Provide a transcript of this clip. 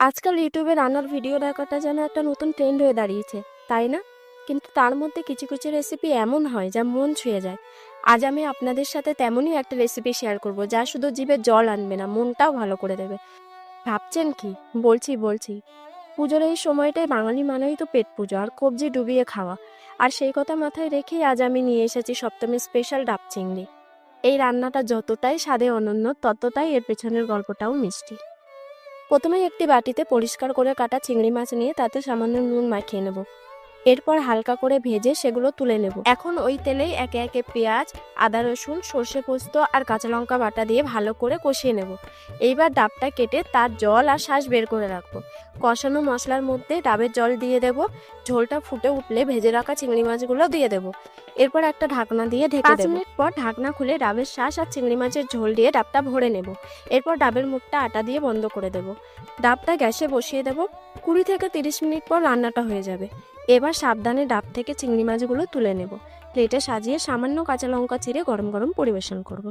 আজকাল ইউটিউবে রান্নার ভিডিও দেখাটা যেন একটা নতুন ট্রেন্ড হয়ে দাঁড়িয়েছে, তাই না? কিন্তু তার মধ্যে কিছু কিছু রেসিপি এমন হয় যা মন ছুঁয়ে যায়। আজ আমি আপনাদের সাথে তেমনই একটা রেসিপি শেয়ার করব যা শুধু জিভে জল আনবে না, মনটাও ভালো করে দেবে। ভাবছেন কি? বলছি বলছি। পুজোর এই সময়টায় বাঙালি মানেই তো পেট পুজো আর কবজি ডুবিয়ে খাওয়া। আর সেই কথা মাথায় রেখেই আজ আমি নিয়ে এসেছি সপ্তমীর স্পেশাল ডাব চিংড়ি। এই রান্নাটা যতটাই স্বাদে অনন্য, ততটাই এর পেছনের গল্পটাও মিষ্টি। প্রথমে একটি বাটিতে পরিষ্কার করে কাটা চিংড়ি মাছ নিয়ে তাতে সামান্য নুন মাখিয়ে নেব। এরপর হালকা করে ভেজে সেগুলো তুলে নেব। এখন ওই তেলেই একে একে পেঁয়াজ আদা রসুন সর্ষে পোস্ত আর কাঁচা লঙ্কা বাটা দিয়ে ভালো করে কষিয়ে নেব। এইবার ডাবটা কেটে তার জল আর শ্বাস বের করে রাখব। কষানো মশলার মধ্যে ডাবের জল দিয়ে দেব। ঝোলটা ফুটে উঠলে ভেজে রাখা চিংড়ি মাছগুলো দিয়ে দেব। এরপর একটা ঢাকনা দিয়ে ঢেকে পাঁচ দেব। মিনিট পর ঢাকনা খুলে ডাবের শ্বাস আর চিংড়ি মাছের ঝোল দিয়ে ডাবটা ভরে নেব। এরপর ডাবের মুখটা আটা দিয়ে বন্ধ করে দেব। ডাবটা গ্যাসে বসিয়ে দেব। কুড়ি থেকে তিরিশ মিনিট পর রান্নাটা হয়ে যাবে। এবার সাবধানে ডাব থেকে চিংড়ি মাছগুলো তুলে নেব। প্লেটে সাজিয়ে সামান্য কাঁচা লঙ্কা চিরে গরম গরম পরিবেশন করব।